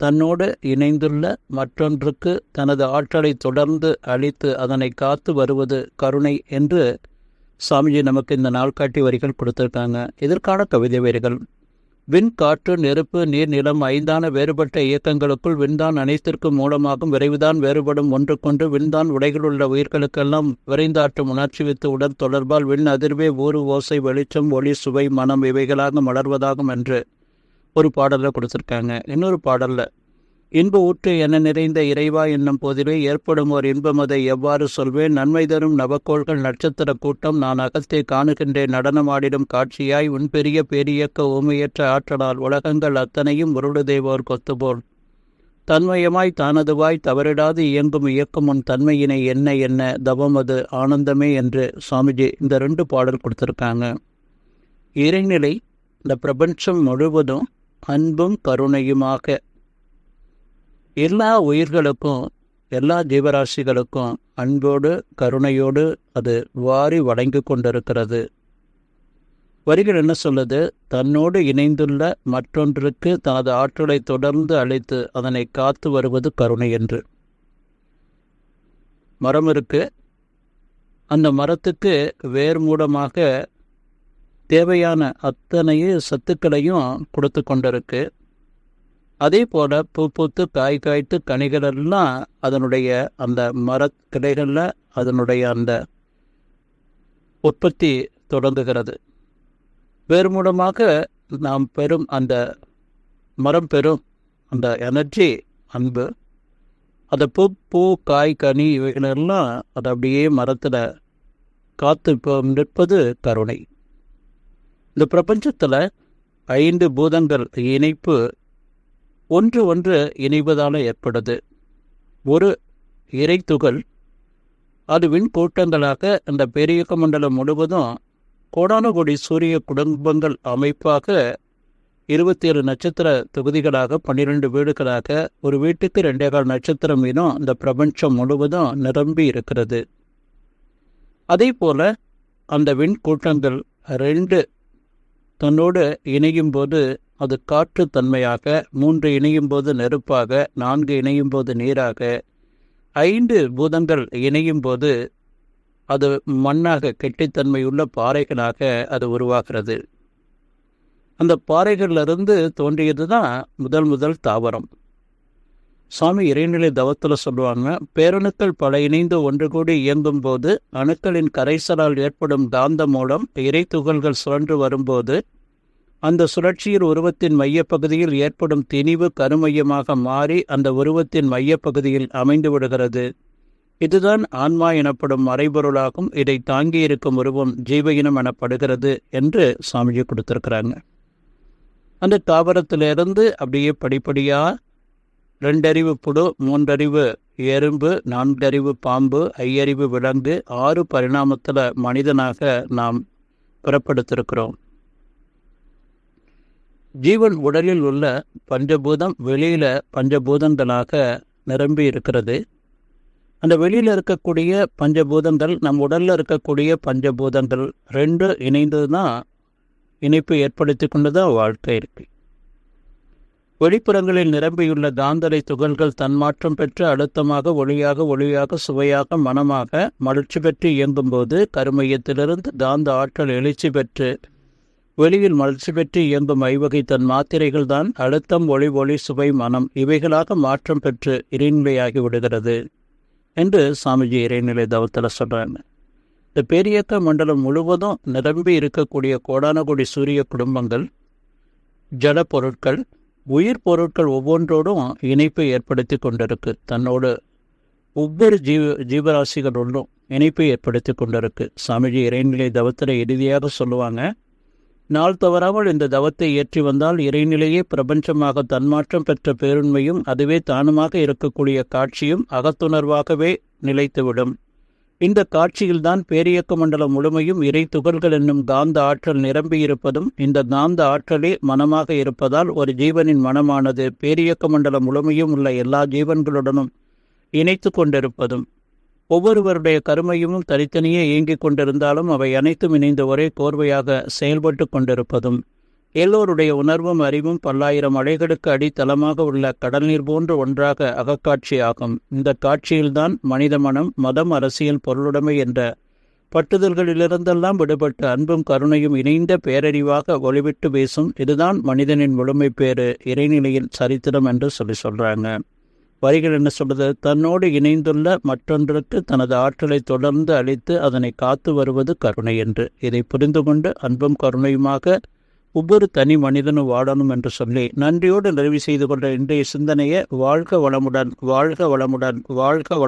தன்னோடு இணைந்துள்ள மற்றொன்றுக்கு தனது ஆற்றலை தொடர்ந்து அளித்து அதனை காத்து வருவது கருணை என்று சாமிஜி நமக்கு இந்த நாள்காட்டி வரிகள் கொடுத்திருக்காங்க. இதற்கான கவிதை வரிகள். விண் காற்று நெருப்பு நீர் நிலம் ஐந்தான வேறுபட்ட இயக்கங்களுக்குள் விண்தான் அனைத்திற்கும் மூலமாகும் விரைவுதான் வேறுபடும் ஒன்றுக்கொன்று விண்தான் உடைகளுள்ள உயிர்களுக்கெல்லாம் விரைந்தாற்றும் உணர்ச்சி வித்து உடல் தொடர்பால் விண் அதிர்வே ஊறு ஓசை வெளிச்சம் ஒளி சுவை மனம் இவைகளாக மலர்வதாகும் என்று ஒரு பாடலில் கொடுத்துருக்காங்க. இன்னொரு பாடலில் இன்ப ஊற்று என நிறைந்த இறைவா என்னும் போதிலே ஏற்படும் ஒரு இன்பமதை எவ்வாறு சொல்வேன்? நன்மை தரும் நவக்கோள்கள் நட்சத்திர கூட்டம் நான் அகத்தே காணுகின்றேன். நடனமாடிடும் காட்சியாய் உன் பெரிய பேரியக்க ஊமையற்ற ஆற்றலால் உலகங்கள் அத்தனையும் உருளுதேவோர் கொத்துபோல். தன்மயமாய் தானதுவாய் தவறிடாது இயங்கும் இயக்கம் உன் தன்மையினை என்ன என்ன? தவம் அது ஆனந்தமே என்று சுவாமிஜி இந்த ரெண்டு பாடல் கொடுத்துருக்காங்க. இறைநிலை இந்த பிரபஞ்சம் முழுவதும் அன்பும் கருணையுமாக. எல்லா உயிர்களுக்கும் எல்லா ஜீவராசிகளுக்கும் அன்போடு கருணையோடு அது வாரி வழங்கி கொண்டிருக்கிறது. வரிகள் என்ன சொல்லுது? தன்னோடு இணைந்துள்ள மற்றொன்றுக்கு தனது ஆற்றலை தொடர்ந்து அழைத்து அதனை காத்து வருவது கருணை என்று. மரம் இருக்கு. அந்த மரத்துக்கு வேர் மூலமாக தேவையான அத்தனையே சத்துக்களையும் கொடுத்து கொண்டிருக்கு. அதே போல் பூ பூத்து காய் காய்த்து கனிகளெல்லாம் அதனுடைய அந்த மரக்கிளைகளில் அதனுடைய அந்த உற்பத்தி தொடங்குகிறது. வேறு மூலமாக நாம் பெறும் அந்த மரம் பெறும் அந்த எனர்ஜி அன்பு அந்த பூ பூ காய் கனி இவைகளெல்லாம் அது அப்படியே மரத்தில் காத்து நிற்பது கருணை. இந்த பிரபஞ்சத்தில் ஐந்து பூதங்கள் இணைப்பு ஒன்று ஒன்று இணைவதால் ஏற்படுது. ஒரு இறைத்துகள் அது விண்கூட்டங்களாக அந்த பெரியக்க மண்டலம் முழுவதும் கோடான கோடி சூரிய குடும்பங்கள் அமைப்பாக இருபத்தி ஏழு நட்சத்திர தொகுதிகளாக பன்னிரெண்டு வீடுகளாக ஒரு வீட்டுக்கு ரெண்டே கால் நட்சத்திரம் வீதம் இந்த பிரபஞ்சம் முழுவதும் நிரம்பி இருக்கிறது. அதே போல அந்த விண்கூட்டங்கள் ரெண்டு தன்னோடு இணையும் போது அது காற்று தன்மையாக மூன்று இணையும் போது நெருப்பாக நான்கு இணையும் போது நீராக ஐந்து பூதங்கள் இணையும் போது அது மண்ணாக கெட்டித்தன்மையுள்ள பாறைகளாக அது உருவாகிறது. அந்த பாறைகளிலிருந்து தோன்றியது தான் முதல் முதல் தாவரம். சாமி இறைநிலை தவத்தில் சொல்லுவாங்க பேரணுக்கள் பல இணைந்து ஒன்று கூடி இயங்கும் போது அணுக்களின் கரைசலால் ஏற்படும் காந்த மூலம் இறை துகள்கள் சுழன்று வரும்போது அந்த சுழற்சியில் உருவத்தின் மையப்பகுதியில் ஏற்படும் திணிவு கருமையமாக மாறி அந்த உருவத்தின் மையப்பகுதியில் அமைந்து விடுகிறது. இதுதான் ஆன்மா எனப்படும் மறைபொருளாகும் இதை தாங்கியிருக்கும் உருவம் ஜீவ இனம் எனப்படுகிறது என்று சாமியை கொடுத்துருக்குறாங்க. அந்த தாவரத்திலிருந்து அப்படியே படிப்படியாக ரெண்டறிவு புழு மூன்றறிவு எறும்பு நான்கறிவு பாம்பு ஐயறிவு விலங்கு ஆறு பரிணாமத்தில் மனிதனாக நாம் புறப்படுத்திருக்கிறோம். ஜீவன் உடலில் உள்ள பஞ்சபூதம் வெளியில பஞ்சபூதங்களாக நிரம்பி இருக்கிறது. அந்த வெளியில் இருக்கக்கூடிய பஞ்சபூதங்கள் நம் உடலில் இருக்கக்கூடிய பஞ்சபூதங்கள் ரெண்டு இணைந்து தான் இணைப்பு ஏற்படுத்தி கொண்டு தான் வாழ்க்கை இருக்குது வெளிப்புறங்களில் நிரம்பியுள்ள தாந்தரை துகள்கள் தன்மாற்றம் பெற்று அழுத்தமாக ஒளியாக ஒளியாக சுவையாக மனமாக மலர்ச்சி பெற்று இயங்கும்போது கருமையத்திலிருந்து காந்த ஆற்றல் எழுச்சி பெற்று வெளியில் மலர்ச்சி பெற்று இயங்கும் ஐவகை தன் மாத்திரைகள் தான் அழுத்தம் ஒளி ஒளி சுவை மனம் இவைகளாக மாற்றம் பெற்று இறைநிலையாகி விடுகிறது என்று சாமிஜி இறைநிலை தவத்தில் சொல்கிறாங்க இந்த பெரியக்க மண்டலம் முழுவதும் நிரம்பி இருக்கக்கூடிய கோடான கோடி சூரிய குடும்பங்கள் ஜட பொருட்கள் உயிர் பொருட்கள் ஒவ்வொன்றோடும் இணைப்பை ஏற்படுத்தி கொண்டிருக்கு. தன்னோடு ஒவ்வொரு ஜீவ ஜீவராசிகளோடும் இணைப்பை ஏற்படுத்தி கொண்டிருக்கு. சாமிஜி இறைநிலை தவத்தில் இறுதியாக சொல்லுவாங்க நாள் தவறாமல் இந்த தவத்தை ஏற்றி வந்தால் இறைநிலையே பிரபஞ்சமாக தன்மாற்றம் பெற்ற பேருண்மையும் அதுவே தானுமாக இருக்கக்கூடிய காட்சியும் அகத்துணர்வாகவே நிலைத்துவிடும். இந்த காட்சியில்தான் பேரியக்க மண்டலம் முழுமையும் இறை துகள்கள் என்னும் காந்த ஆற்றல் நிரம்பியிருப்பதும் இந்த காந்த ஆற்றலே மனமாக இருப்பதால் ஒரு ஜீவனின் மனமானது பேரியக்க மண்டலம் முழுமையும் உள்ள எல்லா ஜீவன்களுடனும் இணைத்து கொண்டிருப்பதும். ஒவ்வொருவருடைய கருமையும் தனித்தனியே இயங்கிக் கொண்டிருந்தாலும் அவை அனைத்தும் இணைந்த ஒரே கோர்வையாக செயல்பட்டு கொண்டிருப்பதும். எல்லோருடைய உணர்வும் அறிவும் பல்லாயிரம் அலைகளுக்கு அடித்தளமாக உள்ள கடல் நீர் போன்ற ஒன்றாக அகக்காட்சியாகும். இந்த காட்சியில்தான் மனித மனம் மதம் அரசியல் பொருளுடைமை என்ற பட்டுதல்களிலிருந்தெல்லாம் விடுபட்டு அன்பும் கருணையும் இணைந்த பேரறிவாக ஒளிவிட்டு பேசும் இதுதான் மனிதனின் முழுமை பேறு. இறைநிலையின் சரித்திரம் என்று சொல்லி சொல்கிறாங்க வரிகள் என்ன சொல்றது? தன்னோடு இணைந்துள்ள மற்றொன்றுக்கு தனது ஆற்றலை தொடர்ந்து அளித்து அதனை காத்து வருவது கருணை என்று. இதை புரிந்து கொண்டு அன்பும் கருணையுமாக ஒவ்வொரு தனி மனிதனும் வாழணும் என்று சொல்லி நன்றியோடு நிறைவு செய்து கொண்ட இன்றைய சிந்தனையை வாழ்க வளமுடன் வாழ்க வளமுடன் வாழ்க வள